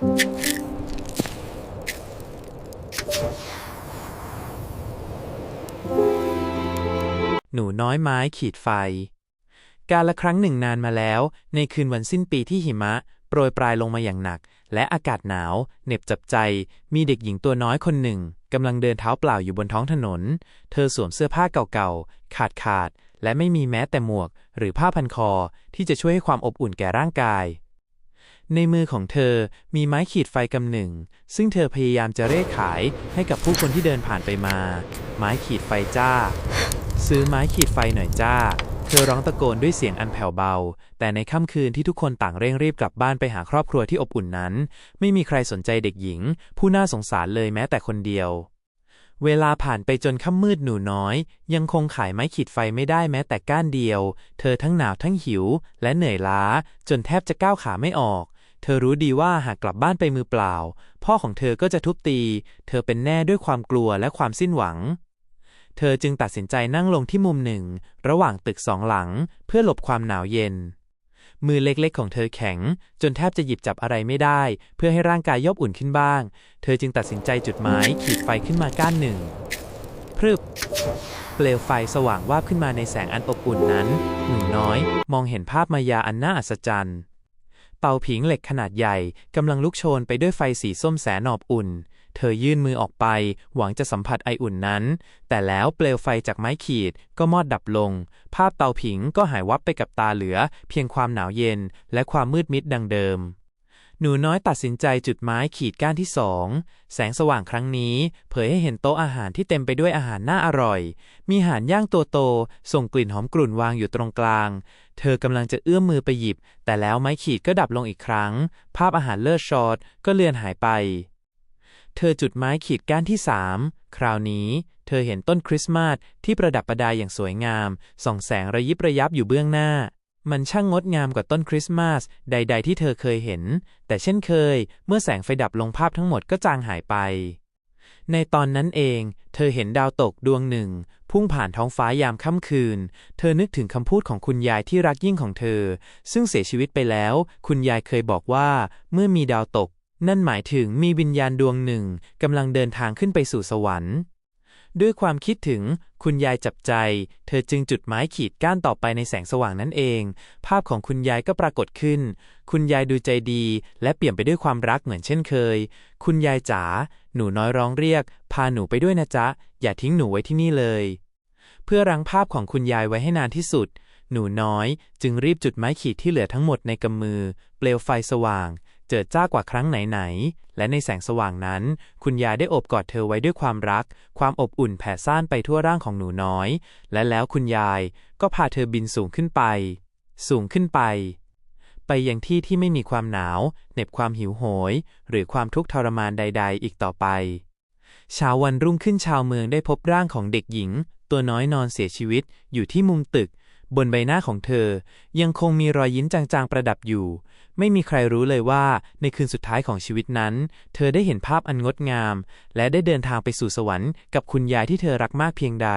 หนูน้อยไม้ขีดไฟ การละครั้งหนึ่งนานมาแล้ว ในคืนวันสิ้นปีที่หิมะ โปรยปลายลงมาอย่างหนัก และอากาศหนาวเหน็บจับใจ มีเด็กหญิงตัวน้อยคนหนึ่งกำลังเดินเท้าเปล่าอยู่บนท้องถนน เธอสวมเสื้อผ้าเก่าๆ ขาดขาด และไม่มีแม้แต่หมวก หรือผ้าพันคอที่จะช่วยให้ความอบอุ่นแก่ร่างกาย ในมือของเธอมีไม้ขีดไฟกำหนึ่ง ซึ่งเธอพยายามจะเร่ขายให้กับผู้คนที่เดินผ่านไปมา ไม้ขีดไฟจ้า ซื้อไม้ขีดไฟหน่อยจ้า เธอร้องตะโกนด้วยเสียงอันแผ่วเบา แต่ในค่ำคืนที่ทุกคนต่างเร่งรีบกลับบ้านไปหาครอบครัวที่อบอุ่นนั้น ไม่มีใครสนใจเด็กหญิง ผู้น่าสงสารเลยแม้แต่คนเดียว เวลาผ่านไปจนค่ำมืดหนูน้อย ยังคงขายไม้ขีดไฟไม่ได้แม้แต่ก้านเดียว เธอทั้งหนาวทั้งหิว และเหนื่อยล้าจนแทบจะก้าวขาไม่ออก เธอรู้ดีว่าหากกลับบ้านไปมือเปล่า พ่อของเธอก็จะทุบตี เธอเป็นแน่ด้วยความกลัวและความสิ้นหวัง เธอจึงตัดสินใจนั่งลงที่มุมหนึ่ง ระหว่างตึกสองหลัง เพื่อหลบความหนาวเย็น มือเล็กๆ ของเธอแข็ง จนแทบจะหยิบจับอะไรไม่ได้ เพื่อให้ร่างกายยอบอุ่นขึ้นบ้าง เธอจึงตัดสินใจจุดไม้ขีดไฟขึ้นมาก้านหนึ่งพรึบเปลวไฟสว่างวาบขึ้นมาในแสงอันอบอุ่นนั้น หนูน้อย มองเห็นภาพมายาอันน่าอัศจรรย์ เตาผิงเหล็กขนาดใหญ่กำลังลุกโชนไปด้วยไฟสีส้มแสนอบอุ่น เธอยื่นมือออกไป หวังจะสัมผัสไออุ่นนั้น แต่แล้วเปลวไฟจากไม้ขีดก็มอดดับลง ภาพเตาผิงก็หายวับไปกับตาเหลือ เพียงความหนาวเย็นและความมืดมิดดังเดิม หนูน้อยตัดสินใจจุดไม้ขีดก้านที่สอง แสงสว่างครั้งนี้ เผยให้เห็นโต๊ะอาหารที่เต็มไปด้วยอาหารน่าอร่อย มีห่านย่างตัวโต ส่งกลิ่นหอมกลุ่นวางอยู่ตรงกลาง เธอกำลังจะเอื้อมมือไปหยิบ แต่แล้วไม้ขีดก็ดับลงอีกครั้ง ภาพอาหารเลิศชอตก็เลือนหายไป เธอจุดไม้ขีดก้านที่สามคราวนี้ เธอเห็นต้นคริสต์มาสที่ประดับประดาอย่างสวยงาม ส่องแสงระยิบระยับอยู่เบื้องหน้า มันช่างงดงามกว่าต้นคริสต์มาสใด ๆ ที่เธอเคยเห็น แต่เช่นเคย เมื่อแสงไฟดับลงภาพทั้งหมดก็จางหายไป ในตอนนั้นเอง เธอเห็นดาวตกดวงหนึ่ง พุ่งผ่านท้องฟ้ายามค่ำคืน เธอนึกถึงคำพูดของคุณยายที่รักยิ่งของเธอ ซึ่งเสียชีวิตไปแล้ว คุณยายเคยบอกว่า เมื่อมีดาวตก นั่นหมายถึงมีวิญญาณดวงหนึ่งกำลังเดินทางขึ้นไปสู่สวรรค์ ด้วยความคิดถึงคุณยายจับใจ เธอจึงจุดไม้ขีดก้านต่อไปในแสงสว่างนั่นเอง ภาพของคุณยายก็ปรากฏขึ้น คุณยายดูใจดี และเปลี่ยมไปด้วยความรักเหมือนเช่นเคย คุณยายจ๋าหนูน้อยร้องเรียก พาหนูไปด้วยนะจ๊ะ อย่าทิ้งหนูไว้ที่นี่เลย เพื่อรั้งภาพของคุณยายไว้ให้นานที่สุด หนูน้อย จึงรีบจุดไม้ขีดที่เหลือทั้งหมดในกำมือ เปลวไฟสว่าง เจิดจ้ากว่าครั้งไหนๆ และในแสงสว่างนั้น คุณยายได้อบกอดเธอไว้ด้วยความรัก ความอบอุ่นแผ่ซ่านไปทั่วร่างของหนูน้อย และแล้วคุณยายก็พาเธอบินสูงขึ้นไป สูงขึ้นไป ไปยังที่ที่ไม่มีความหนาว เหน็บความหิวโหย หรือความทุกข์ทรมานใด ๆ อีกต่อไปเช้าวันรุ่งขึ้นชาวเมืองได้พบร่างของเด็กหญิง ตัวน้อยนอนเสียชีวิตอยู่ที่มุมตึก บนใบหน้าของเธอ ยังคงมีรอยยิ้มจางๆประดับอยู่ ไม่มีใครรู้เลยว่าในคืนสุดท้ายของชีวิตนั้น เธอได้เห็นภาพอันงดงาม และได้เดินทางไปสู่สวรรค์กับคุณยายที่เธอรักมากเพียงใด